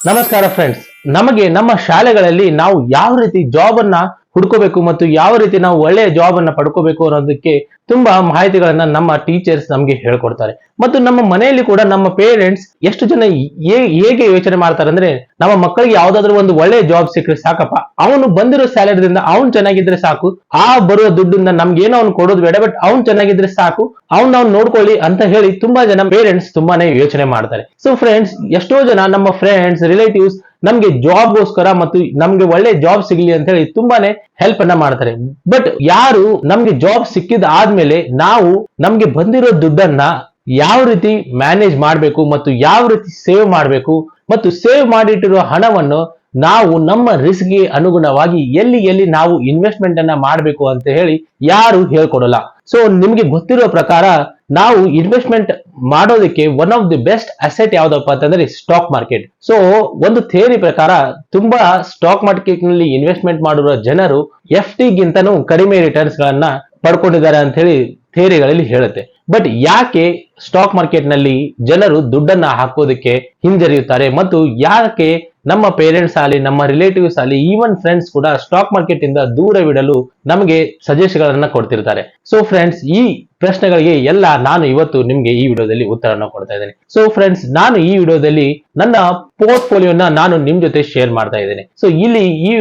ನಮಸ್ಕಾರ ಫ್ರೆಂಡ್ಸ್ ನಮಗೆ ನಮ್ಮ ಶಾಲೆಗಳಲ್ಲಿ ನಾವು ಯಾವ ರೀತಿ ಜಾಬ್ ಅನ್ನ ಹುಡ್ಕೋಬೇಕು ಮತ್ತು ಯಾವ ರೀತಿ ನಾವು ಒಳ್ಳೆಯ ಜಾಬ್ ಅನ್ನ ಪಡ್ಕೋಬೇಕು ಅನ್ನೋದಕ್ಕೆ ತುಂಬಾ ಮಾಹಿತಿಗಳನ್ನ ನಮ್ಮ ಟೀಚರ್ಸ್ ನಮಗೆ ಹೇಳ್ಕೊಡ್ತಾರೆ. ಮತ್ತು ನಮ್ಮ ಮನೆಯಲ್ಲಿ ಕೂಡ ನಮ್ಮ ಪೇರೆಂಟ್ಸ್ ಎಷ್ಟು ಜನ ಹೇಗೆ ಯೋಚನೆ ಮಾಡ್ತಾರೆ ಅಂದ್ರೆ ನಮ್ಮ ಮಕ್ಕಳಿಗೆ ಯಾವ್ದಾದ್ರು ಒಂದು ಒಳ್ಳೆ ಜಾಬ್ ಸಿಕ್ಕರೆ ಸಾಕಪ್ಪ. ಅವನು ಬಂದಿರೋ ಸ್ಯಾಲರಿದಿಂದ ಅವ್ನು ಚೆನ್ನಾಗಿದ್ರೆ ಸಾಕು. ಆ ಬರುವ ದುಡ್ಡಿಂದ ಏನೋ ಅವ್ನು ಕೊಡೋದು ಬೇಡ ಬಟ್ ಅವ್ನು ಚೆನ್ನಾಗಿದ್ರೆ ಸಾಕು. ಅವ್ನ್ ನಾವು ನೋಡ್ಕೊಳ್ಳಿ ಅಂತ ಹೇಳಿ ತುಂಬಾ ಜನ ಪೇರೆಂಟ್ಸ್ ತುಂಬಾನೇ ಯೋಚನೆ ಮಾಡ್ತಾರೆ. ಸೊ ಫ್ರೆಂಡ್ಸ್ ಎಷ್ಟೋ ಜನ ನಮ್ಮ ಫ್ರೆಂಡ್ಸ್ ರಿಲೇಟಿವ್ಸ್ ನಮ್ಗೆ ಜಾಬ್ಗೋಸ್ಕರ ಮತ್ತು ನಮ್ಗೆ ಒಳ್ಳೆ ಜಾಬ್ ಸಿಗ್ಲಿ ಅಂತ ಹೇಳಿ ತುಂಬಾನೇ ಹೆಲ್ಪ್ ಅನ್ನ ಮಾಡ್ತಾರೆ. ಬಟ್ ಯಾರು ನಮ್ಗೆ ಜಾಬ್ ಸಿಕ್ಕಿದ ಆದ್ಮೇಲೆ ನಾವು ನಮ್ಗೆ ಬಂದಿರೋ ದುಡ್ಡನ್ನ ಯಾವ ರೀತಿ ಮ್ಯಾನೇಜ್ ಮಾಡಬೇಕು ಮತ್ತು ಯಾವ ರೀತಿ ಸೇವ್ ಮಾಡಬೇಕು ಮತ್ತು ಸೇವ್ ಮಾಡಿಟ್ಟಿರೋ ಹಣವನ್ನು ನಾವು ನಮ್ಮ ರಿಸ್ಕ್ಗೆ ಅನುಗುಣವಾಗಿ ಎಲ್ಲಿ ಎಲ್ಲಿ ನಾವು ಇನ್ವೆಸ್ಟ್ಮೆಂಟ್ ಅನ್ನ ಮಾಡಬೇಕು ಅಂತ ಹೇಳಿ ಯಾರು ಹೇಳ್ಕೊಡಲ್ಲ. ಸೊ ನಿಮ್ಗೆ ಗೊತ್ತಿರೋ ಪ್ರಕಾರ ನಾವು ಇನ್ವೆಸ್ಟ್ಮೆಂಟ್ ಮಾಡೋದಕ್ಕೆ one of the best asset ಯಾವ್ದಪ್ಪ ಅಂತಂದ್ರೆ ಸ್ಟಾಕ್ ಮಾರ್ಕೆಟ್ ಸೊ ಒಂದು ಥಿಯರಿ ಪ್ರಕಾರ ತುಂಬಾ ಸ್ಟಾಕ್ ಮಾರ್ಕೆಟ್ನಲ್ಲಿ ಇನ್ವೆಸ್ಟ್ಮೆಂಟ್ ಮಾಡಿರುವ ಜನರು ಎಫ್ ಗಿಂತನೂ ಕಡಿಮೆ ರಿಟರ್ನ್ಸ್ ಗಳನ್ನ ಪಡ್ಕೊಂಡಿದ್ದಾರೆ ಅಂತ ಹೇಳಿ ಥಿಯರಿಗಳಲ್ಲಿ ಹೇಳುತ್ತೆ. ಬಟ್ ಯಾಕೆ ಸ್ಟಾಕ್ ಮಾರ್ಕೆಟ್ನಲ್ಲಿ ಜನರು ದುಡ್ಡನ್ನ ಹಾಕೋದಕ್ಕೆ ಹಿಂಜರಿಯುತ್ತಾರೆ ಮತ್ತು ಯಾಕೆ ನಮ್ಮ ಪೇರೆಂಟ್ಸ್ ಆಗಲಿ, ನಮ್ಮ ರಿಲೇಟಿವ್ಸ್ ಆಗಲಿ ಈವನ್ ಫ್ರೆಂಡ್ಸ್ ಕೂಡ ಸ್ಟಾಕ್ ಮಾರ್ಕೆಟ್ ಇಂದ ದೂರವಿಡಲು ನಮಗೆ ಸಜೆಷನ್ಗಳನ್ನ ಗಳನ್ನ ಕೊಡ್ತಿರ್ತಾರೆ. ಸೊ ಫ್ರೆಂಡ್ಸ್ ಈ ಪ್ರಶ್ನೆಗಳಿಗೆ ಎಲ್ಲ ನಾನು ಇವತ್ತು ನಿಮ್ಗೆ ಈ ವಿಡಿಯೋದಲ್ಲಿ ಉತ್ತರವನ್ನು ಕೊಡ್ತಾ ಇದ್ದೇನೆ. ಸೊ ಫ್ರೆಂಡ್ಸ್ ನಾನು ಈ ವಿಡಿಯೋದಲ್ಲಿ ನನ್ನ ಪೋರ್ಟ್ಫೋಲಿಯೋನ ನಾನು ನಿಮ್ ಜೊತೆ ಶೇರ್ ಮಾಡ್ತಾ ಇದ್ದೇನೆ. ಸೊ ಇಲ್ಲಿ ಈ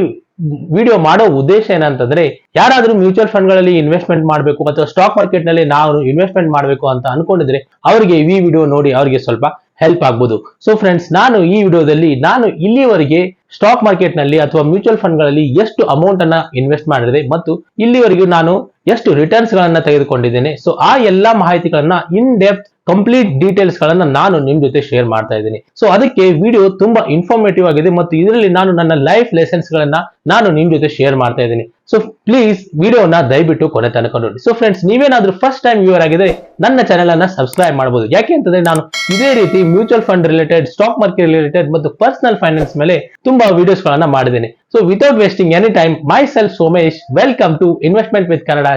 ವಿಡಿಯೋ ಮಾಡೋ ಉದ್ದೇಶ ಏನಂತಂದ್ರೆ, ಯಾರಾದ್ರೂ ಮ್ಯೂಚುವಲ್ ಫಂಡ್ಗಳಲ್ಲಿ ಇನ್ವೆಸ್ಟ್ಮೆಂಟ್ ಮಾಡಬೇಕು ಅಥವಾ ಸ್ಟಾಕ್ ಮಾರ್ಕೆಟ್ನಲ್ಲಿ ನಾವು ಇನ್ವೆಸ್ಟ್ಮೆಂಟ್ ಮಾಡಬೇಕು ಅಂತ ಅನ್ಕೊಂಡಿದ್ರೆ, ಅವರಿಗೆ ಈ ವಿಡಿಯೋ ನೋಡಿ ಅವರಿಗೆ ಸ್ವಲ್ಪ ಹೆಲ್ಪ್ ಆಗ್ಬೋದು. ಸೊ ಫ್ರೆಂಡ್ಸ್ ನಾನು ಈ ವಿಡಿಯೋದಲ್ಲಿ ನಾನು ಇಲ್ಲಿವರೆಗೆ ಸ್ಟಾಕ್ ಮಾರ್ಕೆಟ್ನಲ್ಲಿ ಅಥವಾ ಮ್ಯೂಚುವಲ್ ಫಂಡ್ಗಳಲ್ಲಿ ಎಷ್ಟು ಅಮೌಂಟ್ ಅನ್ನ ಇನ್ವೆಸ್ಟ್ ಮಾಡಿದೆ ಮತ್ತು ಇಲ್ಲಿವರೆಗೂ ನಾನು ಎಷ್ಟು ರಿಟರ್ನ್ಸ್ ಗಳನ್ನ ತೆಗೆದುಕೊಂಡಿದ್ದೇನೆ. ಸೊ ಆ ಎಲ್ಲಾ ಮಾಹಿತಿಗಳನ್ನ ಇನ್ ಡೆಪ್ತ್ ಕಂಪ್ಲೀಟ್ ಡೀಟೇಲ್ಸ್ ಗಳನ್ನ ನಾನು ನಿಮ್ ಜೊತೆ ಶೇರ್ ಮಾಡ್ತಾ ಇದ್ದೀನಿ. ಸೊ ಅದಕ್ಕೆ ವಿಡಿಯೋ ತುಂಬಾ ಇನ್ಫಾರ್ಮೇಟಿವ್ ಆಗಿದೆ ಮತ್ತು ಇದರಲ್ಲಿ ನಾನು ನನ್ನ ಲೈಫ್ ಲೆಸನ್ಸ್ ಗಳನ್ನ ನಾನು ನಿಮ್ ಜೊತೆ ಶೇರ್ ಮಾಡ್ತಾ ಇದ್ದೀನಿ. ಸೊ ಪ್ಲೀಸ್ ವಿಡಿಯೋನ ದಯವಿಟ್ಟು ಕೊನೆ ತನಕ ನೋಡಿ. ಸೊ ಫ್ರೆಂಡ್ಸ್ ನೀವೇನಾದ್ರೂ ಫಸ್ಟ್ ಟೈಮ್ ವ್ಯೂವರ್ ಆಗಿದ್ರೆ ನನ್ನ ಚಾನೆಲ್ ಅನ್ನ ಸಬ್ಸ್ಕ್ರೈಬ್ ಮಾಡಬಹುದು ಯಾಕೆ ಅಂತಂದ್ರೆ ನಾನು ಇದೇ ರೀತಿ mutual fund related stock market related ಮತ್ತು ಪರ್ಸನಲ್ ಫೈನಾನ್ಸ್ ಮೇಲೆ ತುಂಬಾ ವಿಡಿಯೋಸ್ ಗಳನ್ನ ಮಾಡಿದ್ದೇನೆ. So without wasting any time myself Somesh welcome to investment with Kannada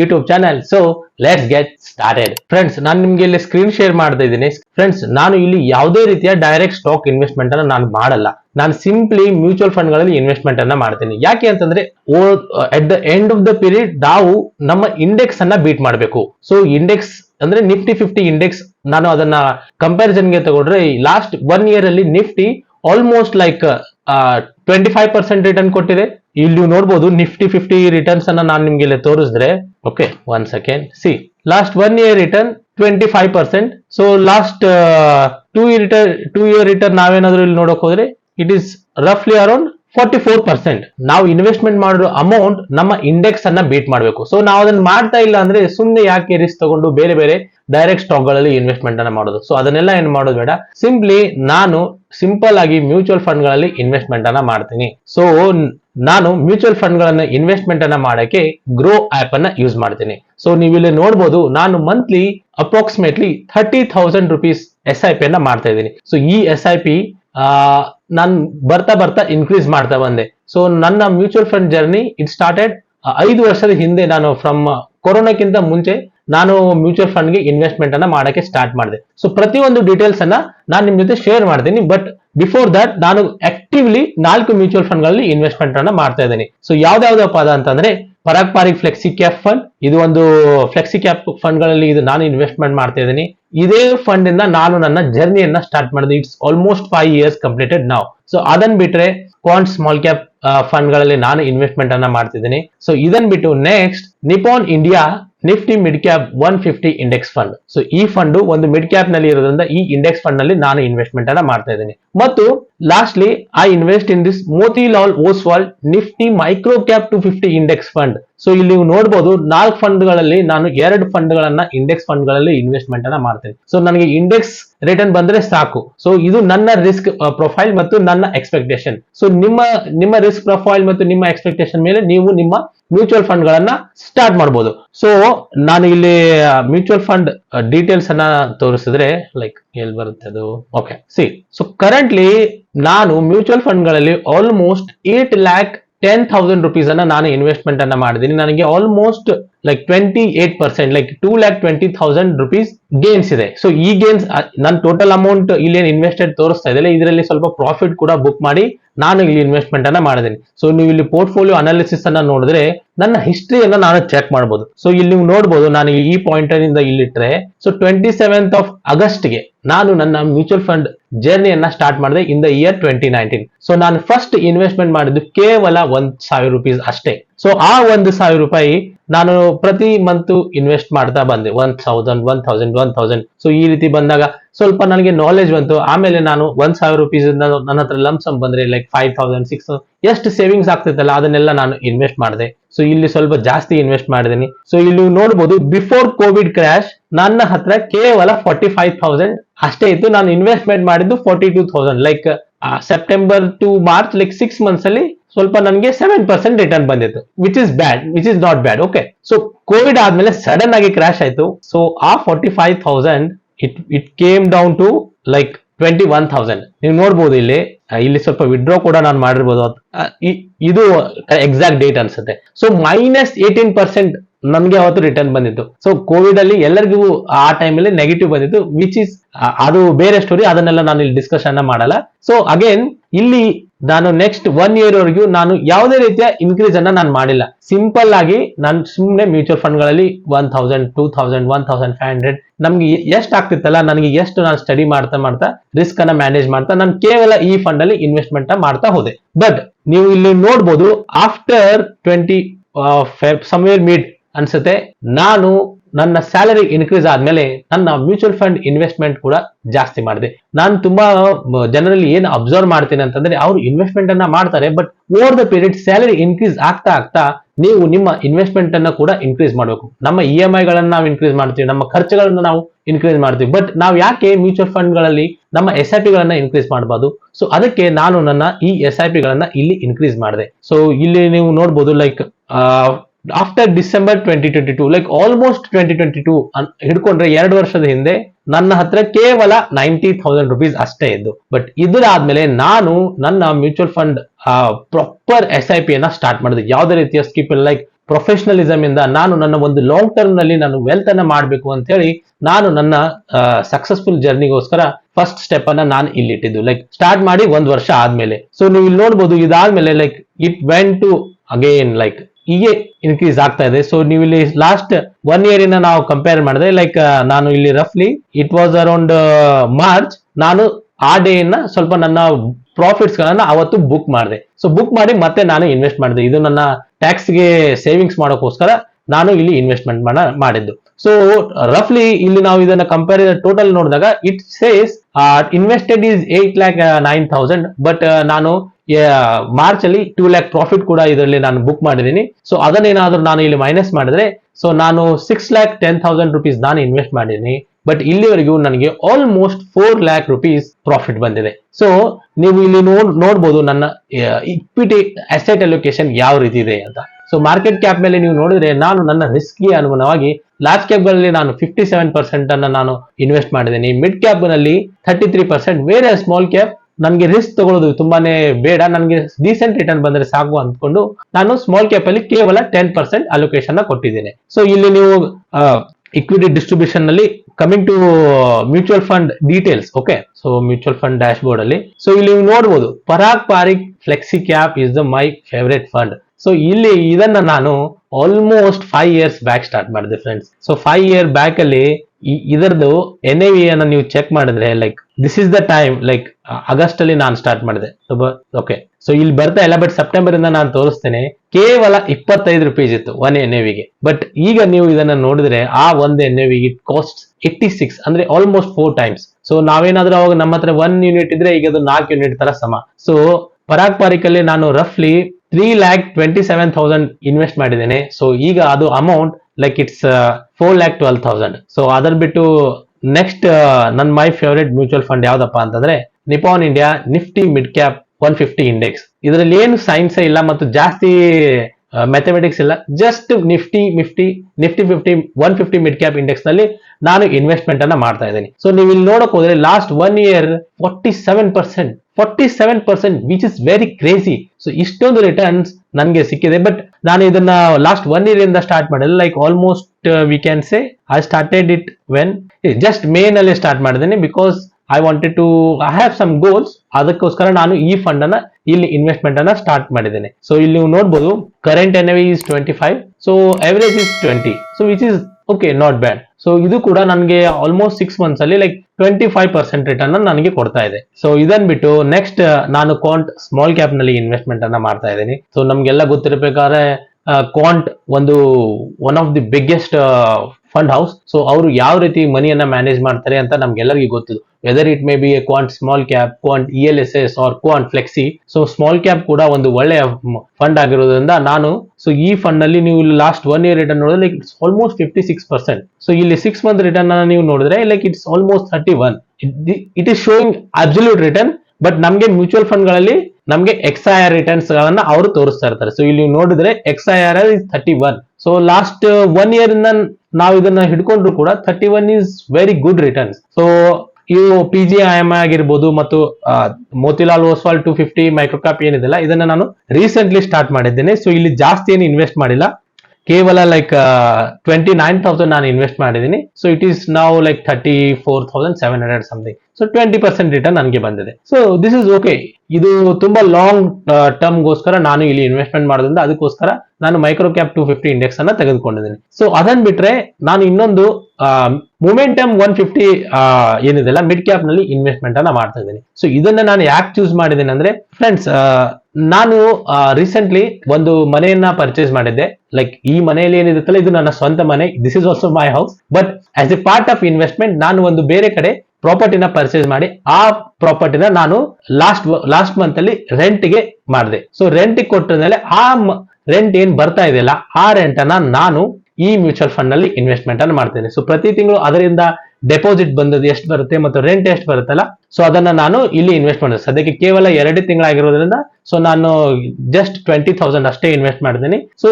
YouTube channel so let's get started friends ನಾನು ನಿಮ್ಗೆ ಇಲ್ಲಿ ಸ್ಕ್ರೀನ್ ಶೇರ್ ಮಾಡ್ತಾ ಇದ್ದೀನಿ. ಫ್ರೆಂಡ್ಸ್ ನಾನು ಇಲ್ಲಿ ಯಾವುದೇ ರೀತಿಯ ಡೈರೆಕ್ಟ್ ಸ್ಟಾಕ್ ಇನ್ವೆಸ್ಟ್ಮೆಂಟ್ ಅನ್ನು ನಾನು ಮಾಡಲ್ಲ. ನಾನು ಸಿಂಪ್ಲಿ ಮ್ಯೂಚುವಲ್ ಫಂಡ್ಗಳಲ್ಲಿ ಇನ್ವೆಸ್ಟ್ಮೆಂಟ್ ಅನ್ನ ಮಾಡ್ತೀನಿ. ಯಾಕೆ ಅಂತಂದ್ರೆ at the end of the period ನಾವು ನಮ್ಮ ಇಂಡೆಕ್ಸ್ ಅನ್ನ ಬೀಟ್ ಮಾಡಬೇಕು. ಸೊ ಇಂಡೆಕ್ಸ್ ಅಂದ್ರೆ ನಿಫ್ಟಿ ಫಿಫ್ಟಿ ಇಂಡೆಕ್ಸ್ ನಾನು ಅದನ್ನ ಕಂಪ್ಯಾರಿಸನ್ಗೆ ತಗೊಂಡ್ರೆ ಲಾಸ್ಟ್ ಒನ್ ಇಯರ್ ಅಲ್ಲಿ Nifty almost like twenty five percent return ಕೊಟ್ಟಿದೆ. ಇಲ್ಲಿ ನೀವು ನೋಡ್ಬೋದು ನಿಫ್ಟಿ ಫಿಫ್ಟಿ ರಿಟರ್ನ್ಸ್ ಅನ್ನ ನಾನು ನಿಮ್ಗೆ ಇಲ್ಲಿ ತೋರಿಸಿದ್ರೆ. Okay one second see last one year return twenty five percent so last two year return two year return ನಾವೇನಾದ್ರೂ ಇಲ್ಲಿ ನೋಡಕ್ ಹೋದ್ರೆ ಇಟ್ ಈಸ್ ರಫ್ಲಿ ಅರೌಂಡ್ ಫೋರ್ಟಿ ಫೋರ್ ಪರ್ಸೆಂಟ್ ನಾವು ಇನ್ವೆಸ್ಟ್ಮೆಂಟ್ ಮಾಡಿರೋ ಅಮೌಂಟ್ ನಮ್ಮ ಇಂಡೆಕ್ಸ್ ಅನ್ನ ಬೀಟ್ ಮಾಡಬೇಕು. ಸೊ ನಾವು ಅದನ್ನ ಮಾಡ್ತಾ ಇಲ್ಲ ಅಂದ್ರೆ ಸುಮ್ಮನೆ ಯಾಕೆ ರಿಸ್ಕ್ ತಗೊಂಡು ಬೇರೆ ಬೇರೆ ಡೈರೆಕ್ಟ್ ಸ್ಟಾಕ್ಗಳಲ್ಲಿ ಇನ್ವೆಸ್ಟ್ಮೆಂಟ್ ಅನ್ನ ಮಾಡೋದು. ಸೊ ಅದನ್ನೆಲ್ಲ ಏನ್ ಮಾಡೋದು ಬೇಡ. ಸಿಂಪ್ಲಿ ನಾನು ಸಿಂಪಲ್ ಆಗಿ ಮ್ಯೂಚುವಲ್ ಫಂಡ್ಗಳಲ್ಲಿ ಇನ್ವೆಸ್ಟ್ಮೆಂಟ್ ಅನ್ನ ಮಾಡ್ತೀನಿ. ಸೊ ನಾನು ಮ್ಯೂಚುವಲ್ ಫಂಡ್ ಗಳನ್ನ ಇನ್ವೆಸ್ಟ್ಮೆಂಟ್ ಅನ್ನ ಮಾಡಕ್ಕೆ ಗ್ರೋ ಆಪ್ ಅನ್ನ ಯೂಸ್ ಮಾಡ್ತೀನಿ. ಸೊ ನೀವು ಇಲ್ಲಿ ನೋಡಬಹುದು ನಾನು monthly approximately thirty thousand rupees S I P ಅನ್ನ ಮಾಡ್ತಾ ಇದ್ದೀನಿ. ಸೊ ಈ ಎಸ್ ಐ ಪಿ ನಾನು ಬರ್ತಾ ಬರ್ತಾ ಇನ್ಕ್ರೀಸ್ ಮಾಡ್ತಾ ಬಂದೆ. ಸೊ ನನ್ನ mutual fund journey it started ಐದು ವರ್ಷದ ಹಿಂದೆ ನಾನು ಫ್ರಮ್ ಕೊರೋನಾಕ್ಕಿಂತ ಮುಂಚೆ ನಾನು ಮ್ಯೂಚುವಲ್ ಫಂಡ್ಗೆ ಇನ್ವೆಸ್ಟ್ಮೆಂಟ್ ಅನ್ನ ಮಾಡಕ್ಕೆ ಸ್ಟಾರ್ಟ್ ಮಾಡಿದೆ. ಸೊ ಪ್ರತಿಯೊಂದು ಡೀಟೇಲ್ಸ್ ಅನ್ನ ನಾನು ನಿಮ್ ಜೊತೆ ಶೇರ್ ಮಾಡ್ತೀನಿ ಬಟ್ ಬಿಫೋರ್ ದಟ್ ನಾನು ಆಕ್ಟಿವ್ಲಿ ನಾಲ್ಕು ಮ್ಯೂಚುವಲ್ ಫಂಡ್ಗಳಲ್ಲಿ ಇನ್ವೆಸ್ಟ್ಮೆಂಟ್ ಅನ್ನ ಮಾಡ್ತಾ ಇದ್ದೀನಿ. ಸೊ ಯಾವ್ದಾವ್ದಪ್ಪ ಅದ ಅಂತಂದ್ರೆ Parag Parikh flexi cap fund ಇದು ಒಂದು ಫ್ಲೆಕ್ಸಿ ಕ್ಯಾಪ್ ಫಂಡ್ಗಳಲ್ಲಿ ಇದು ನಾನು ಇನ್ವೆಸ್ಟ್ಮೆಂಟ್ ಮಾಡ್ತಾ ಇದ್ದೀನಿ. ಇದೇ ಫಂಡ್ ಇಂದ ನಾನು ನನ್ನ ಜರ್ನಿಯನ್ನ ಸ್ಟಾರ್ಟ್ ಮಾಡಿದೆ. It's almost five years completed ನಾವು ಸೊ ಅದನ್ ಬಿಟ್ರೆ ಕ್ವಾಂಟ್ ಸ್ಮಾಲ್ ಕ್ಯಾಪ್ ಫಂಡ್ಗಳಲ್ಲಿ ನಾನು ಇನ್ವೆಸ್ಟ್ಮೆಂಟ್ ಅನ್ನ ಮಾಡ್ತಿದ್ದೀನಿ. ಸೊ ಇದನ್ ಬಿಟ್ಟು next Nippon India Nifty mid cap one fifty index fund so ಈ ಫಂಡ್ ಒಂದು ಮಿಡ್ ಕ್ಯಾಪ್ನಲ್ಲಿ ಇರೋದ್ರಿಂದ ಈ ಇಂಡೆಕ್ಸ್ ಫಂಡ್ನಲ್ಲಿ ನಾನು ಇನ್ವೆಸ್ಟ್ಮೆಂಟ್ ಅನ್ನ ಮಾಡ್ತಾ ಇದ್ದೀನಿ. ಮತ್ತು lastly I invest in this Motilal Oswal Nifty micro cap two fifty index fund so ಇಲ್ಲಿ ನೀವು ನೋಡಬಹುದು ನಾಲ್ಕು ಫಂಡ್ಗಳಲ್ಲಿ ನಾನು ಎರಡು ಫಂಡ್ ಗಳನ್ನ ಇಂಡೆಕ್ಸ್ ಫಂಡ್ಗಳಲ್ಲಿ ಇನ್ವೆಸ್ಟ್ಮೆಂಟ್ ಅನ್ನ ಮಾಡ್ತೇನೆ. ಸೊ ನನಗೆ ಇಂಡೆಕ್ಸ್ ರಿಟರ್ನ್ ಬಂದ್ರೆ ಸಾಕು. ಸೊ ಇದು ನನ್ನ ರಿಸ್ಕ್ ಪ್ರೊಫೈಲ್ ಮತ್ತು ನನ್ನ ಎಕ್ಸ್ಪೆಕ್ಟೇಷನ್ ಸೊ ನಿಮ್ಮ ನಿಮ್ಮ ರಿಸ್ಕ್ ಪ್ರೊಫೈಲ್ ಮತ್ತು ನಿಮ್ಮ ಎಕ್ಸ್ಪೆಕ್ಟೇಷನ್ ಮೇಲೆ ನೀವು ನಿಮ್ಮ ಮ್ಯೂಚುವಲ್ ಫಂಡ್ ಗಳನ್ನ ಸ್ಟಾರ್ಟ್ ಮಾಡಬಹುದು ಸೊ ನಾನು ಇಲ್ಲಿ ಮ್ಯೂಚುವಲ್ ಫಂಡ್ ಡೀಟೇಲ್ಸ್ ಅನ್ನ ತೋರಿಸಿದ್ರೆ ಲೈಕ್ ಎಲ್ಲಿ ಬರುತ್ತೆ ಅದು? ಓಕೆ ಸಿ ಸೊ ಕರೆಂಟ್ಲಿ ನಾನು mutual ಫಂಡ್ಗಳಲ್ಲಿ almost eight lakh ten thousand rupees ಅನ್ನ ನಾನು ಇನ್ವೆಸ್ಟ್ಮೆಂಟ್ ಅನ್ನ ಮಾಡಿದ್ದೀನಿ. ನನಗೆ almost like twenty eight percent like two lakh twenty thousand rupees gains ಇದೆ. ಸೊ ಈ ಗೇನ್ಸ್ ನನ್ನ ಟೋಟಲ್ ಅಮೌಂಟ್ ಇಲ್ಲಿ ಇನ್ವೆಸ್ಟೆಡ್ ತೋರಿಸ್ತಾ ಇದೆ ಇದರಲ್ಲಿ ಸ್ವಲ್ಪ ಪ್ರಾಫಿಟ್ ಕೂಡ ಬುಕ್ ಮಾಡಿ ನಾನು ಇಲ್ಲಿ ಇನ್ವೆಸ್ಟ್ಮೆಂಟ್ ಅನ್ನ ಮಾಡಿದ್ದೀನಿ ಸೊ ನೀವು ಇಲ್ಲಿ ಪೋರ್ಟ್ಫೋಲಿಯೋ ಅನಾಲಿಸಿಸ್ ಅನ್ನ ನೋಡಿದ್ರೆ ನನ್ನ ಹಿಸ್ಟ್ರಿಯನ್ನ ನಾನು ಚೆಕ್ ಮಾಡಬಹುದು ಸೊ ಇಲ್ಲಿ ನೀವು ನೋಡಬಹುದು ನಾನು ಈ ಪಾಯಿಂಟ್ ಇಂದ ಇಲ್ಲಿಟ್ರೆ ಸೊ ಟ್ವೆಂಟಿ ಸೆವೆಂತ್ ಆಫ್ ಆಗಸ್ಟ್ಗೆ ನಾನು ನನ್ನ ಮ್ಯೂಚುವಲ್ ಫಂಡ್ ಜರ್ನಿಯನ್ನ ಸ್ಟಾರ್ಟ್ ಮಾಡಿದೆ in the year twenty nineteen so ನಾನು ಫಸ್ಟ್ ಇನ್ವೆಸ್ಟ್ಮೆಂಟ್ ಮಾಡಿದ್ದು ಕೇವಲ ಒಂದ್ ಸಾವಿರ ರೂಪೀಸ್ ಅಷ್ಟೇ. ಸೊ ಆ ಒಂದು ಸಾವಿರ ರೂಪಾಯಿ ನಾನು ಪ್ರತಿ ಮಂತ್ ಇನ್ವೆಸ್ಟ್ ಮಾಡ್ತಾ ಬಂದೆ. One thousand one thousand one thousand so ಈ ರೀತಿ ಬಂದಾಗ ಸ್ವಲ್ಪ ನನಗೆ ನಾಲೆಜ್ ಬಂತು. ಆಮೇಲೆ ನಾನು ಒಂದ್ ಸಾವಿರ ರುಪೀಸ್ ನನ್ನ ಹತ್ರ ಲಂಸಮ್ ಬಂದ್ರೆ ಲೈಕ್ ಫೈವ್ ತೌಸಂಡ್ ಸಿಕ್ಸ್ ಎಷ್ಟು ಸೇವಿಂಗ್ಸ್ ಆಗ್ತಿತ್ತಲ್ಲ, ಅದನ್ನೆಲ್ಲ ನಾನು ಇನ್ವೆಸ್ಟ್ ಮಾಡಿದೆ. ಸೊ ಇಲ್ಲಿ ಸ್ವಲ್ಪ ಜಾಸ್ತಿ ಇನ್ವೆಸ್ಟ್ ಮಾಡಿದ್ದೀನಿ ಸೊ ಇಲ್ಲಿ ನೋಡಬಹುದು ಬಿಫೋರ್ ಕೋವಿಡ್ ಕ್ರಾಶ್ ನನ್ನ ಹತ್ರ ಕೇವಲ ಫಾರ್ಟಿ ಫೈವ್ ಥೌಸಂಡ್ ಅಷ್ಟೇ ಇತ್ತು. ನಾನು ಇನ್ವೆಸ್ಟ್ಮೆಂಟ್ ಮಾಡಿದ್ದು forty two thousand like September to March like six months ಅಲ್ಲಿ ಸ್ವಲ್ಪ ನನಗೆ ಸೆವೆನ್ ಪರ್ಸೆಂಟ್ ರಿಟರ್ನ್ ಬಂದಿತ್ತು which is bad which is not bad okay so covid ಆದ್ಮೇಲೆ ಸಡನ್ ಆಗಿ ಕ್ರಾಶ್ ಆಯ್ತು. ಸೊ ಆ forty five thousand it it came down to like twenty one thousand ನೀವು ನೋಡ್ಬೋದು ಇಲ್ಲಿ ಇಲ್ಲಿ ಸ್ವಲ್ಪ ವಿಡ್ರಾ ಕೂಡ ನಾನು ಮಾಡಿರ್ಬೋದು. ಇದು ಎಕ್ಸಾಕ್ಟ್ ಡೇಟ್ ಅನ್ಸುತ್ತೆ. ಸೊ ಮೈನಸ್ ಏಯ್ಟೀನ್ ಪರ್ಸೆಂಟ್ ನಮ್ಗೆ ಅವತ್ತು ರಿಟರ್ನ್ ಬಂದಿತ್ತು ಸೊ ಕೋವಿಡ್ ಅಲ್ಲಿ ಎಲ್ಲರಿಗೂ ಆ ಟೈಮಲ್ಲಿ ನೆಗೆಟಿವ್ ಬಂದಿತ್ತು ವಿಚ್ ಇಸ್ ಅದು ಬೇರೆ ಸ್ಟೋರಿ ಅದನ್ನೆಲ್ಲ ನಾನು ಇಲ್ಲಿ ಡಿಸ್ಕಷನ್ ಮಾಡಲ್ಲ. ಸೊ ಅಗೇನ್ ಇಲ್ಲಿ ನಾನು ನೆಕ್ಸ್ಟ್ ಒನ್ ಇಯರ್ ವರೆಗೂ ನಾನು ಯಾವುದೇ ರೀತಿಯ ಇನ್ಕ್ರೀಸ್ ಅನ್ನ ನಾನು ಮಾಡಿಲ್ಲ. ಸಿಂಪಲ್ ಆಗಿ ನಾನು ಸುಮ್ಮನೆ mutual ಫಂಡ್ಗಳಲ್ಲಿ one thousand two thousand one thousand five hundred ನಮ್ಗೆ ಎಷ್ಟು ಆಗ್ತಿತ್ತಲ್ಲ, ನನಗೆ ಎಷ್ಟು ನಾನು ಸ್ಟಡಿ ಮಾಡ್ತಾ ಮಾಡ್ತಾ ರಿಸ್ಕ್ ಅನ್ನ ಮ್ಯಾನೇಜ್ ಮಾಡ್ತಾ ನಾನು ಕೇವಲ ಈ ಫಂಡ್ ಅಲ್ಲಿ ಇನ್ವೆಸ್ಟ್ಮೆಂಟ್ ಮಾಡ್ತಾ ಹೋದೆ. ಬಟ್ ನೀವು ಇಲ್ಲಿ ನೋಡ್ಬೋದು ಆಫ್ಟರ್ ಟ್ವೆಂಟಿ ಸಮ್ವೇರ್ ಮಿಡ್ ಅನ್ಸುತ್ತೆ, ನಾನು ನನ್ನ ಸ್ಯಾಲರಿ ಇನ್ಕ್ರೀಸ್ ಆದ್ಮೇಲೆ ನನ್ನ ಮ್ಯೂಚುವಲ್ ಫಂಡ್ ಇನ್ವೆಸ್ಟ್ಮೆಂಟ್ ಕೂಡ ಜಾಸ್ತಿ ಮಾಡಿದೆ. ನಾನು ತುಂಬಾ ಜನರಲ್ಲಿ ಏನು ಅಬ್ಸರ್ವ್ ಮಾಡ್ತೀನಿ ಅಂತಂದ್ರೆ ಅವರು ಇನ್ವೆಸ್ಟ್ಮೆಂಟ್ ಅನ್ನ ಮಾಡ್ತಾರೆ but over the period salary increase ಆಗ್ತಾ ಆಗ್ತಾ ನೀವು ನಿಮ್ಮ ಇನ್ವೆಸ್ಟ್ಮೆಂಟ್ ಅನ್ನ ಕೂಡ ಇನ್ಕ್ರೀಸ್ ಮಾಡಬೇಕು. ನಮ್ಮ ಇ ಎಂ ಐಗಳನ್ನ ನಾವು ಇನ್ಕ್ರೀಸ್ ಮಾಡ್ತೀವಿ, ನಮ್ಮ ಖರ್ಚುಗಳನ್ನ ನಾವು ಇನ್ಕ್ರೀಸ್ ಮಾಡ್ತೀವಿ ಬಟ್ ನಾವು ಯಾಕೆ ಮ್ಯೂಚುವಲ್ ಫಂಡ್ಗಳಲ್ಲಿ ನಮ್ಮ ಎಸ್ ಐ ಪಿಗಳನ್ನ ಇನ್ಕ್ರೀಸ್ ಮಾಡಬಹುದು ಸೊ ಅದಕ್ಕೆ ನಾನು ನನ್ನ ಈ ಎಸ್ ಐ ಪಿಗಳನ್ನ ಇಲ್ಲಿ ಇನ್ಕ್ರೀಸ್ ಮಾಡಿದೆ. ಸೊ ಇಲ್ಲಿ ನೀವು ನೋಡ್ಬೋದು like after December twenty twenty two like almost twenty twenty two ಹಿಡ್ಕೊಂಡ್ರೆ ಎರಡು ವರ್ಷದ ಹಿಂದೆ ನನ್ನ ಹತ್ರ ಕೇವಲ ನೈಂಟಿ ಥೌಸಂಡ್ ರುಪೀಸ್ ಅಷ್ಟೇ ಇದ್ದು. ಬಟ್ ಇದರಾದ್ಮೇಲೆ ನಾನು ನನ್ನ mutual fund proper S I P ಅನ್ನ ಸ್ಟಾರ್ಟ್ ಮಾಡಿದೆ. ಯಾವುದೇ ರೀತಿಯ ಸ್ಕಿಪ್ ಲೈಕ್ ಪ್ರೊಫೆಷನಲಿಸಮ್ ಇಂದ ನಾನು ನನ್ನ ಒಂದು ಲಾಂಗ್ ಟರ್ಮ್ನಲ್ಲಿ ನಾನು ವೆಲ್ತ್ ಅನ್ನ ಮಾಡಬೇಕು ಅಂತ ಹೇಳಿ ನಾನು ನನ್ನ ಸಕ್ಸಸ್ಫುಲ್ ಜರ್ನಿಗೋಸ್ಕರ ಫಸ್ಟ್ ಸ್ಟೆಪ್ ಅನ್ನ ನಾನು ಇಲ್ಲಿಟ್ಟಿದ್ದು. ಲೈಕ್ ಸ್ಟಾರ್ಟ್ ಮಾಡಿ ಒಂದು ವರ್ಷ ಆದ್ಮೇಲೆ. ಸೊ ನೀವು ಇಲ್ಲಿ ನೋಡ್ಬೋದು ಇದಾದ್ಮೇಲೆ like it went to again like ಹೀಗೆ ಇನ್ಕ್ರೀಸ್ ಆಗ್ತಾ ಇದೆ. ಸೊ ನೀವು ಇಲ್ಲಿ ಲಾಸ್ಟ್ ಒನ್ ಇಯರ್ ಇಂದ ನಾವು ಕಂಪೇರ್ ಮಾಡಿದ್ರೆ ಲೈಕ್ ನಾನು ಇಲ್ಲಿ ರಫ್ಲಿ ಇಟ್ ವಾಸ್ ಅರೌಂಡ್ ಮಾರ್ಚ್ ನಾನು ಆ ಡೇ ಇಂದ ಸ್ವಲ್ಪ ನನ್ನ ಪ್ರಾಫಿಟ್ಸ್ ಗಳನ್ನ ಅವತ್ತು ಬುಕ್ ಮಾಡಿದೆ. ಸೊ ಬುಕ್ ಮಾಡಿ ಮತ್ತೆ ನಾನು ಇನ್ವೆಸ್ಟ್ ಮಾಡಿದೆ. ಇದು ನನ್ನ ಟ್ಯಾಕ್ಸ್ಗೆ ಸೇವಿಂಗ್ಸ್ ಮಾಡೋಕ್ಕೋಸ್ಕರ ನಾನು ಇಲ್ಲಿ ಇನ್ವೆಸ್ಟ್ಮೆಂಟ್ ಮಾಡಿದ್ದು. ಸೊ ರಫ್ಲಿ ಇಲ್ಲಿ ನಾವು ಇದನ್ನ ಕಂಪೇರ್ ಟೋಟಲ್ ನೋಡಿದಾಗ it says invested is eight lac nine thousand but ನಾನು ಮಾರ್ಚ್ ಅಲ್ಲಿ ಟೂ ಲ್ಯಾಕ್ ಪ್ರಾಫಿಟ್ ಕೂಡ ಇದರಲ್ಲಿ ನಾನು ಬುಕ್ ಮಾಡಿದ್ದೀನಿ. ಸೊ ಅದನ್ನೇನಾದ್ರೂ ನಾನು ಇಲ್ಲಿ ಮೈನಸ್ ಮಾಡಿದ್ರೆ ಸೊ ನಾನು six lakh ten thousand rupees ನಾನು ಇನ್ವೆಸ್ಟ್ ಮಾಡಿದ್ದೀನಿ. ಬಟ್ ಇಲ್ಲಿವರೆಗೂ ನನಗೆ almost four lakh rupees profit ಬಂದಿದೆ. ಸೊ ನೀವು ಇಲ್ಲಿ ನೋಡ್, ನೋಡ್ಬೋದು ನನ್ನ ಇಕ್ವಿಟಿ ಅಸೆಟ್ ಅಲೋಕೇಶನ್ ಯಾವ ರೀತಿ ಇದೆ ಅಂತ. ಸೊ ಮಾರ್ಕೆಟ್ ಕ್ಯಾಪ್ ಮೇಲೆ ನೀವು ನೋಡಿದ್ರೆ ನಾನು ನನ್ನ ರಿಸ್ಕ್ಗೆ ಅನುಗುಣವಾಗಿ ಲಾರ್ಜ್ ಕ್ಯಾಪ್ಗಳಲ್ಲಿ ನಾನು ಫಿಫ್ಟಿ ಸೆವೆನ್ ಪರ್ಸೆಂಟ್ ಅನ್ನ ನಾನು ಇನ್ವೆಸ್ಟ್ ಮಾಡಿದ್ದೀನಿ. ಮಿಡ್ ಕ್ಯಾಪ್ನಲ್ಲಿ ಥರ್ಟಿ ತ್ರೀ ಪರ್ಸೆಂಟ್ ಬೇರೆ ಸ್ಮಾಲ್ ಕ್ಯಾಪ್ ನನಗೆ ರಿಸ್ಕ್ ತಗೊಳ್ಳೋದು ತುಂಬಾನೇ ಬೇಡ. ನನಗೆ ಡೀಸೆಂಟ್ ರಿಟರ್ನ್ ಬಂದ್ರೆ ಸಾಕು ಅಂದ್ಕೊಂಡು ನಾನು ಸ್ಮಾಲ್ ಕ್ಯಾಪ್ ಅಲ್ಲಿ ಕೇವಲ ಟೆನ್ ಪರ್ಸೆಂಟ್ ಅಲೋಕೇಶನ್ ಕೊಟ್ಟಿದ್ದೇನೆ. ಸೊ ಇಲ್ಲಿ ನೀವು equity ಡಿಸ್ಟ್ರಿಬ್ಯೂಷನ್ನಲ್ಲಿ coming to mutual fund details okay so mutual fund dashboard ಅಲ್ಲಿ. ಸೊ ಇಲ್ಲಿ ನೀವು ನೋಡಬಹುದು Parag Parikh flexi cap is the my favourite fund so ಇಲ್ಲಿ ಇದನ್ನ ನಾನು almost five years back start ಮಾಡಿದೆ friends so five year back ಅಲ್ಲಿ ಇದರದು ಎನ್ ಎ ವಿ ಅನ್ನ ನೀವು ಚೆಕ್ ಮಾಡಿದ್ರೆ like this is the time like August ಅಲ್ಲಿ ನಾನು ಸ್ಟಾರ್ಟ್ ಮಾಡಿದೆ. ಓಕೆ ಸೊ ಇಲ್ಲಿ ಬರ್ತಾ ಇಲ್ಲ ಬಟ್ ಸೆಪ್ಟೆಂಬರ್ ಇಂದ ನಾನು ತೋರಿಸ್ತೇನೆ. ಕೇವಲ ಇಪ್ಪತ್ತೈದು ರುಪೀಸ್ ಇತ್ತು ಒನ್ ಎನ್ ವಿಗೆ ಬಟ್ ಈಗ ನೀವು ಇದನ್ನ ನೋಡಿದ್ರೆ ಆ ಒಂದು N A it cost eighty six ಅಂದ್ರೆ ಆಲ್ಮೋಸ್ಟ್ ಫೋರ್ ಟೈಮ್ಸ್ ಸೊ ನಾವೇನಾದ್ರೂ ಅವಾಗ ನಮ್ಮ ಹತ್ರ ಒನ್ ಯೂನಿಟ್ ಇದ್ರೆ ಈಗ ಅದು ನಾಲ್ಕು ಯೂನಿಟ್ ತರ ಸಮ. ಸೊ ಪರಾಗ್ ಪಾರಿಕಲ್ಲಿ ನಾನು ರಫ್ಲಿ three lakh twenty seven thousand invest ಮಾಡಿದ್ದೇನೆ. ಸೊ ಈಗ ಅದು amount like it's four lakh twelve thousand so other ಬಿಟ್ಟು ನೆಕ್ಸ್ಟ್ ನನ್ನ ಮೈ ಫೇವರೇಟ್ ಮ್ಯೂಚುವಲ್ ಫಂಡ್ ಯಾವ್ದಪ್ಪ ಅಂತಂದ್ರೆ Nippon India Nifty mid cap one fifty index ಇದರಲ್ಲಿ ಏನು ಸೈನ್ಸ್ ಇಲ್ಲ, ಮತ್ತು ಜಾಸ್ತಿ ಮ್ಯಾಥಮೆಟಿಕ್ಸ್ ಇಲ್ಲ. Just Nifty Nifty Nifty fifty one fifty mid cap ಇಂಡೆಕ್ಸ್ನಲ್ಲಿ ನಾನು ಇನ್ವೆಸ್ಟ್ಮೆಂಟ್ ಅನ್ನ ಮಾಡ್ತಾ ಇದ್ದೀನಿ. ಸೊ ನೀವು ಇಲ್ಲಿ ನೋಡಕ್ ಹೋದ್ರೆ last one year forty seven percent forty seven percent which is very crazy so ಇಷ್ಟೊಂದು ರಿಟರ್ನ್ಸ್ ನನಗೆ ಸಿಕ್ಕಿದೆ. ಬಟ್ ನಾನು ಇದನ್ನ ಲಾಸ್ಟ್ ಒನ್ ಇಯರ್ ಇಂದ ಸ್ಟಾರ್ಟ್ ಮಾಡಿಲ್ಲ. Like almost we can say I started it when just May ನಲ್ಲಿ start ಮಾಡಿದ್ದೀನಿ because I wanted to I have some goals ಅದಕ್ಕೋಸ್ಕರ ನಾನು ಈ ಫಂಡ್ ಅನ್ನ ಇಲ್ಲಿ ಇನ್ವೆಸ್ಟ್ಮೆಂಟ್ ಅನ್ನ ಸ್ಟಾರ್ಟ್ ಮಾಡಿದ್ದೇನೆ. ಸೊ ಇಲ್ಲಿ ನೀವು ನೋಡಬಹುದು current N is twenty five so average is twenty so which is okay not bad so ಇದು ಕೂಡ ನನಗೆ ಆಲ್ಮೋಸ್ಟ್ ಸಿಕ್ಸ್ ಮಂತ್ಸ್ ಅಲ್ಲಿ like twenty five percent return ನನಗೆ ಕೊಡ್ತಾ ಇದೆ. ಸೊ ಇದನ್ ಬಿಟ್ಟು ನೆಕ್ಸ್ಟ್ ನಾನು ಕಾಂಟ್ ಸ್ಮಾಲ್ ಕ್ಯಾಪ್ನಲ್ಲಿ ಇನ್ವೆಸ್ಟ್ಮೆಂಟ್ ಅನ್ನ ಮಾಡ್ತಾ ಇದ್ದೀನಿ. ಸೊ ನಮ್ಗೆಲ್ಲ ಗೊತ್ತಿರಬೇಕಾದ್ರೆ ಕಾಂಟ್ ಒಂದು one of the biggest fund house so ಅವರು ಯಾವ ರೀತಿ ಮನಿಯನ್ನ ಮ್ಯಾನೇಜ್ ಮಾಡ್ತಾರೆ ಅಂತ ನಮ್ಗೆಲ್ಲರಿಗೂ ಗೊತ್ತಿದೆ whether it may be a Quant small cap Quant E L S S or Quant flexi so small cap ಕೂಡ ಒಂದು ಒಳ್ಳೆಯ ಫಂಡ್ ಆಗಿರೋದ್ರಿಂದ ನಾನು ಸೊ ಈ ಫಂಡ್ನಲ್ಲಿ ನೀವು ಲಾಸ್ಟ್ ಒನ್ ಇಯರ್ ರಿಟರ್ನ್ ನೋಡಿದ್ರೆ like it's almost fifty six percent so ಇಲ್ಲಿ ಸಿಕ್ಸ್ ಮಂತ್ ರಿಟರ್ನ್ ನೀವು ನೋಡಿದ್ರೆ like it's almost thirty one it is showing absolute return but ನಮಗೆ ಮ್ಯೂಚುವಲ್ ಫಂಡ್ಗಳಲ್ಲಿ ನಮಗೆ ಎಕ್ಸ್ ಐ ಆರ್ ರಿಟರ್ನ್ಸ್ ಗಳನ್ನ ಅವರು ತೋರಿಸ್ತಾ ಇರ್ತಾರೆ. ಸೊ ಇಲ್ಲಿ ನೋಡಿದ್ರೆ X I R is thirty one so last one year ಇಂದ ನಾವು ಇದನ್ನ ಹಿಡ್ಕೊಂಡ್ರು ಕೂಡ thirty one is very good returns so ಇವು ಪಿ ಜಿ ಐ ಎಂ ಆಗಿರ್ಬೋದು ಮತ್ತು Motilal Oswal two fifty microcap ಏನಿದೆಲ್ಲ, ಇದನ್ನ ನಾನು ರೀಸೆಂಟ್ಲಿ ಸ್ಟಾರ್ಟ್ ಮಾಡಿದ್ದೇನೆ. ಸೊ ಇಲ್ಲಿ ಜಾಸ್ತಿ ಏನು ಇನ್ವೆಸ್ಟ್ ಮಾಡಿಲ್ಲ. ಕೇವಲ ಲೈಕ್ ಟ್ವೆಂಟಿ ನೈನ್ ತೌಸಂಡ್ ನಾನು ಇನ್ವೆಸ್ಟ್ ಮಾಡಿದ್ದೀನಿ. ಸೊ ಇಟ್ ಈಸ್ ನಾವು like thirty four thousand seven hundred something so twenty percent return ನನಗೆ ಬಂದಿದೆ. ಸೊ ದಿಸ್ ಇಸ್ ಓಕೆ ಇದು ತುಂಬಾ ಲಾಂಗ್ ಟರ್ಮ್ಗೋಸ್ಕರ ನಾನು ಇಲ್ಲಿ ಇನ್ವೆಸ್ಟ್ಮೆಂಟ್ ಮಾಡೋದ್ರಿಂದ ಅದಕ್ಕೋಸ್ಕರ ನಾನು micro cap two fifty index ಅನ್ನ ತೆಗೆದುಕೊಂಡಿದ್ದೀನಿ. ಸೊ ಅದನ್ ಬಿಟ್ರೆ ನಾನು ಇನ್ನೊಂದು ಮೊಮೆಂಟಮ್ ಒನ್ ಫಿಫ್ಟಿ ಏನಿದೆಲ್ಲ ಮಿಡ್ ಕ್ಯಾಪ್ನಲ್ಲಿ ಇನ್ವೆಸ್ಟ್ಮೆಂಟ್ ಅನ್ನ ಮಾಡ್ತಾ ಇದ್ದೀನಿ. ಸೊ ಇದನ್ನ ನಾನು ಯಾಕೆ ಚೂಸ್ ಮಾಡಿದ್ದೀನಿ ಅಂದ್ರೆ ಫ್ರೆಂಡ್ಸ್ ನಾನು ರೀಸೆಂಟ್ಲಿ ಒಂದು ಮನೆಯನ್ನ ಪರ್ಚೇಸ್ ಮಾಡಿದ್ದೆ. ಲೈಕ್ ಈ ಮನೆಯಲ್ಲಿ ಏನಿರುತ್ತಲ್ಲ ಇದು ನನ್ನ ಸ್ವಂತ ಮನೆ. This is also my house but as a part of investment ನಾನು ಒಂದು ಬೇರೆ ಕಡೆ ಪ್ರಾಪರ್ಟಿನ ಪರ್ಚೇಸ್ ಮಾಡಿ, ಆ ಪ್ರಾಪರ್ಟಿನ ನಾನು ಲಾಸ್ಟ್ ಲಾಸ್ಟ್ ಮಂತ್ ಅಲ್ಲಿ ರೆಂಟ್ಗೆ ಮಾಡಿದೆ. ಸೊ ರೆಂಟ್ ಕೊಟ್ಟ ಮೇಲೆ ಆ ರೆಂಟ್ ಏನ್ ಬರ್ತಾ ಇದೆಯಲ್ಲ, ಆ ರೆಂಟ್ ಅನ್ನ ನಾನು ಈ ಮ್ಯೂಚುವಲ್ ಫಂಡ್ನಲ್ಲಿ ಇನ್ವೆಸ್ಟ್ಮೆಂಟ್ ಅನ್ನು ಮಾಡ್ತೇನೆ. ಸೊ ಪ್ರತಿ ತಿಂಗಳು ಅದರಿಂದ ಡೆಪಾಸಿಟ್ ಬಂದದ್ದು ಎಷ್ಟು ಬರುತ್ತೆ ಮತ್ತು ರೆಂಟ್ ಎಷ್ಟು ಬರುತ್ತಲ್ಲ ಸೊ ಅದನ್ನ ನಾನು ಇಲ್ಲಿ ಇನ್ವೆಸ್ಟ್ ಮಾಡಿದೆ. ಸದ್ಯಕ್ಕೆ ಕೇವಲ ಎರಡು ತಿಂಗಳಾಗಿರೋದ್ರಿಂದ ಸೊ ನಾನು ಜಸ್ಟ್ ಟ್ವೆಂಟಿ ತೌಸಂಡ್ ಅಷ್ಟೇ ಇನ್ವೆಸ್ಟ್ ಮಾಡಿದ್ದೀನಿ ಸೊ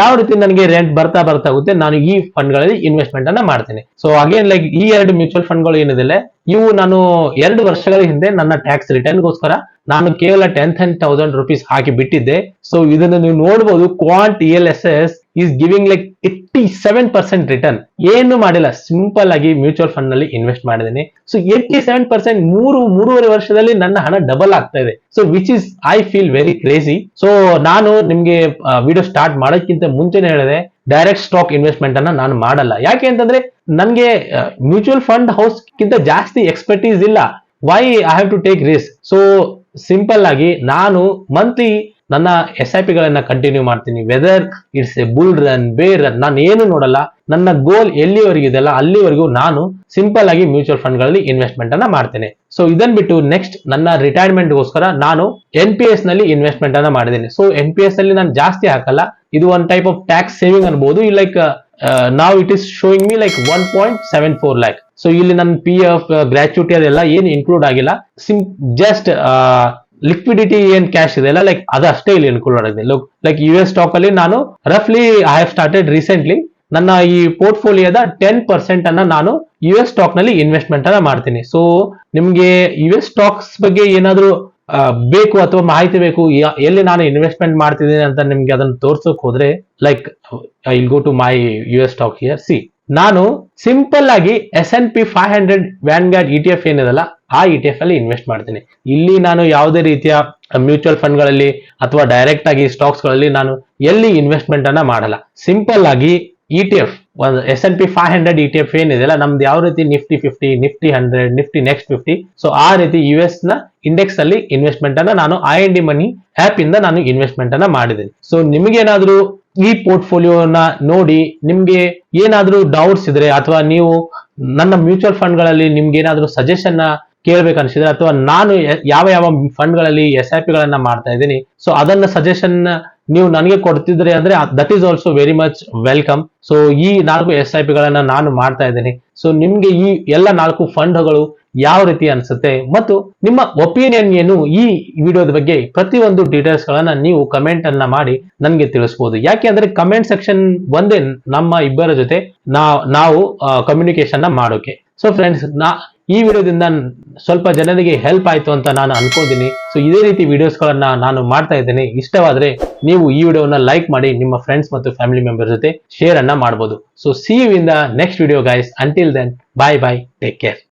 ಯಾವ ರೀತಿ ನನಗೆ ರೆಂಟ್ ಬರ್ತಾ ಬರ್ತಾ ಹೋಗುತ್ತೆ, ನಾನು ಈ ಫಂಡ್ಗಳಲ್ಲಿ ಇನ್ವೆಸ್ಟ್ಮೆಂಟ್ ಅನ್ನ ಮಾಡ್ತೀನಿ. ಸೊ ಅಗೇನ್ ಲೈಕ್ ಈ ಎರಡು ಮ್ಯೂಚುವಲ್ ಫಂಡ್ಗಳು ಏನಿದೆ, ಇವು ನಾನು ಎರಡು ವರ್ಷಗಳ ಹಿಂದೆ ನನ್ನ ಟ್ಯಾಕ್ಸ್ ರಿಟರ್ನ್ ಗೋಸ್ಕರ ನಾನು ಕೇವಲ ಟೆನ್ ಟೆನ್ ತೌಸಂಡ್ ರುಪೀಸ್ ಹಾಕಿ ಬಿಟ್ಟಿದ್ದೆ. ಸೊ ಇದನ್ನು ನೀವು ನೋಡಬಹುದು Quant E L S S is giving like eighty seven percent return ಏನು ಮಾಡಿಲ್ಲ ಸಿಂಪಲ್ ಆಗಿ ಮ್ಯೂಚುವಲ್ ಫಂಡ್ನಲ್ಲಿ ಇನ್ವೆಸ್ಟ್ ಮಾಡಿದ್ದೀನಿ. ಸೊ ಏಟಿ ಸೆವೆನ್ ಪರ್ಸೆಂಟ್ ಮೂರು, ಮೂರುವರೆ ವರ್ಷದಲ್ಲಿ ನನ್ನ ಹಣ ಡಬಲ್ ಆಗ್ತಾ ಇದೆ. So which is I feel very crazy so ನಾನು ನಿಮ್ಗೆ ವಿಡಿಯೋ ಸ್ಟಾರ್ಟ್ ಮಾಡೋಕ್ಕಿಂತ ಮುಂಚೆನೆ ಹೇಳಿದೆ ಡೈರೆಕ್ಟ್ ಸ್ಟಾಕ್ ಇನ್ವೆಸ್ಟ್ಮೆಂಟ್ ಅನ್ನ ನಾನು ಮಾಡಲ್ಲ. ಯಾಕೆ ಅಂತಂದ್ರೆ, ನನ್ಗೆ ಮ್ಯೂಚುವಲ್ ಫಂಡ್ ಹೌಸ್ ಕಿಂತ ಜಾಸ್ತಿ ಎಕ್ಸ್ಪರ್ಟೀಸ್ ಇಲ್ಲ. Why I have to take risk so simple ಆಗಿ ನಾನು ಮಂತ್ಲಿ ನನ್ನ ಎಸ್ ಐ ಪಿಗಳನ್ನ ಕಂಟಿನ್ಯೂ ಮಾಡ್ತೀನಿ. Whether it's a bull run bear run ನಾನು ಏನು ನೋಡಲ್ಲ. ನನ್ನ ಗೋಲ್ ಎಲ್ಲಿವರೆಗೂ ಇದೆಲ್ಲ ಅಲ್ಲಿವರೆಗೂ ನಾನು ಸಿಂಪಲ್ ಆಗಿ ಮ್ಯೂಚುವಲ್ ಫಂಡ್ಗಳಲ್ಲಿ ಇನ್ವೆಸ್ಟ್ಮೆಂಟ್ ಅನ್ನ ಮಾಡ್ತೇನೆ. ಸೊ ಇದನ್ ಬಿಟ್ಟು ನೆಕ್ಸ್ಟ್ ನನ್ನ ರಿಟೈರ್ಮೆಂಟ್ ಗೋಸ್ಕರ ನಾನು ಎನ್ ಪಿ ಎಸ್ನಲ್ಲಿ ಇನ್ವೆಸ್ಟ್ಮೆಂಟ್ ಅನ್ನ ಮಾಡಿದ್ದೀನಿ. ಸೊ ಎನ್ ಪಿ ಎಸ್ ಅಲ್ಲಿ ನಾನು ಜಾಸ್ತಿ ಹಾಕಲ್ಲ. ಇದು one type of tax saving ಅನ್ಬಹುದು ಲೈಕ್ ನಾವ್ it is showing me like one point seven four lakh so ಇಲ್ಲಿ ನನ್ನ ಪಿ ಎಫ್ ಗ್ರಾಚ್ಯುಟಿ ಅದೆಲ್ಲ ಏನು ಇನ್ಕ್ಲೂಡ್ ಆಗಿಲ್ಲ. ಸಿಂಪ್ ಜಸ್ಟ್ ಲಿಕ್ವಿಡಿಟಿ ಏನ್ ಕ್ಯಾಶ್ ಇದೆ? ಅಲ್ಲ ಲೈಕ್ ಅದಷ್ಟೇ ಇಲ್ಲಿ include look like U S stock ಅಲ್ಲಿ ನಾನು ರಫ್ಲಿ ಐ ಹ್ಯಾವ್ ಸ್ಟಾರ್ಟೆಡ್ ರೀಸೆಂಟ್ಲಿ ನನ್ನ ಈ ಪೋರ್ಟ್ಫೋಲಿಯೋದ ಟೆನ್ ಪರ್ಸೆಂಟ್ ಅನ್ನ ನಾನು ಯು ಎಸ್ ಸ್ಟಾಕ್ನಲ್ಲಿ ಇನ್ವೆಸ್ಟ್ಮೆಂಟ್ ಅನ್ನ ಮಾಡ್ತೀನಿ. ಸೊ ನಿಮ್ಗೆ ಯು ಎಸ್ ಸ್ಟಾಕ್ಸ್ ಬಗ್ಗೆ ಏನಾದ್ರು ಬೇಕು ಅಥವಾ ಮಾಹಿತಿ ಬೇಕು ಎಲ್ಲಿ ನಾನು ಇನ್ವೆಸ್ಟ್ಮೆಂಟ್ ಮಾಡ್ತಿದ್ದೀನಿ ಅಂತ ನಿಮ್ಗೆ ಅದನ್ನ ತೋರ್ಸಕ್ ಹೋದ್ರೆ like I go to my U S stock here see ನಾನು ಸಿಂಪಲ್ ಆಗಿ S and P five hundred Vanguard E T F ಏನಿದಲ್ಲ ಆ ಇ ಟಿ ಎಫ್ ಅಲ್ಲಿ ಇನ್ವೆಸ್ಟ್ ಮಾಡ್ತೀನಿ. ಇಲ್ಲಿ ನಾನು ಯಾವುದೇ ರೀತಿಯ ಮ್ಯೂಚುವಲ್ ಫಂಡ್ಗಳಲ್ಲಿ ಅಥವಾ ಡೈರೆಕ್ಟ್ ಆಗಿ ಸ್ಟಾಕ್ಸ್ಗಳಲ್ಲಿ ನಾನು ಎಲ್ಲಿ ಇನ್ವೆಸ್ಟ್ಮೆಂಟ್ ಅನ್ನ ಮಾಡಲ್ಲ. ಸಿಂಪಲ್ ಆಗಿ ಇ ಟಿ ಎಫ್ ಒಂದು S N P five hundred E T F ಏನಿದೆಯಲ್ಲ ನಮ್ದು ಯಾವ ರೀತಿ Nifty fifty Nifty hundred Nifty next fifty so ಆ ರೀತಿ ಯು ಎಸ್ನ ಇಂಡೆಕ್ಸ್ ಅಲ್ಲಿ ಇನ್ವೆಸ್ಟ್ಮೆಂಟ್ ಅನ್ನ ನಾನು I N D money app ಇಂದ ನಾನು ಇನ್ವೆಸ್ಟ್ಮೆಂಟ್ ಅನ್ನ ಮಾಡಿದ್ದೀನಿ. ಸೊ ನಿಮಗೇನಾದ್ರೂ ಈ ಪೋರ್ಟ್ಫೋಲಿಯೋನ ನೋಡಿ ನಿಮ್ಗೆ ಏನಾದ್ರೂ ಡೌಟ್ಸ್ ಇದ್ರೆ ಅಥವಾ ನೀವು ನನ್ನ ಮ್ಯೂಚುವಲ್ ಫಂಡ್ಗಳಲ್ಲಿ ನಿಮ್ಗೆ ಏನಾದ್ರೂ ಸಜೆಷನ್ ನ ಕೇಳ್ಬೇಕು ಅನ್ಸಿದ್ರೆ ಅಥವಾ ನಾನು ಯಾವ ಯಾವ ಫಂಡ್ಗಳಲ್ಲಿ ಎಸ್ ಐ ಪಿಗಳನ್ನ ಮಾಡ್ತಾ ಇದ್ದೀನಿ. ಸೊ ಅದನ್ನ ಸಜೆಷನ್ ನೀವು ನನಗೆ ಕೊಡ್ತಿದ್ರೆ ಅಂದ್ರೆ that is also very much welcome so ಈ ನಾಲ್ಕು ಎಸ್ ಐ ಪಿಗಳನ್ನ ನಾನು ಮಾಡ್ತಾ ಇದ್ದೀನಿ. ಸೊ ನಿಮ್ಗೆ ಈ ಎಲ್ಲ ನಾಲ್ಕು ಫಂಡ್ಗಳು ಯಾವ ರೀತಿ ಅನ್ಸುತ್ತೆ ಮತ್ತು ನಿಮ್ಮ ಒಪಿನಿಯನ್ ಏನು ಈ ವಿಡಿಯೋದ ಬಗ್ಗೆ ಪ್ರತಿಯೊಂದು ಡೀಟೇಲ್ಸ್ ಗಳನ್ನ ನೀವು ಕಮೆಂಟ್ ಅನ್ನ ಮಾಡಿ ನನಗೆ ತಿಳಿಸಬಹುದು ಯಾಕೆ ಅಂದ್ರೆ ಕಮೆಂಟ್ ಸೆಕ್ಷನ್ ಒಂದೇ ನಮ್ಮ ಇಬ್ಬರ ಜೊತೆ ನಾವು ಕಮ್ಯುನಿಕೇಶನ್ನ ಮಾಡೋಕೆ. ಸೊ ಫ್ರೆಂಡ್ಸ್ ನಾ ಈ ವಿಡಿಯೋದಿಂದ ಸ್ವಲ್ಪ ಜನರಿಗೆ ಹೆಲ್ಪ್ ಆಯ್ತು ಅಂತ ನಾನು ಅನ್ಕೋತೀನಿ ಸೊ ಇದೇ ರೀತಿ ವಿಡಿಯೋಸ್ಗಳನ್ನ ನಾನು ಮಾಡ್ತಾ ಇದ್ದೇನೆ. ಇಷ್ಟವಾದ್ರೆ ನೀವು ಈ ವಿಡಿಯೋನ ಲೈಕ್ ಮಾಡಿ, ನಿಮ್ಮ ಫ್ರೆಂಡ್ಸ್ ಮತ್ತು ಫ್ಯಾಮಿಲಿ ಮೆಂಬರ್ ಜೊತೆ ಶೇರ್ ಅನ್ನ ಮಾಡಬಹುದು so see you in the next video guys until then bye bye take care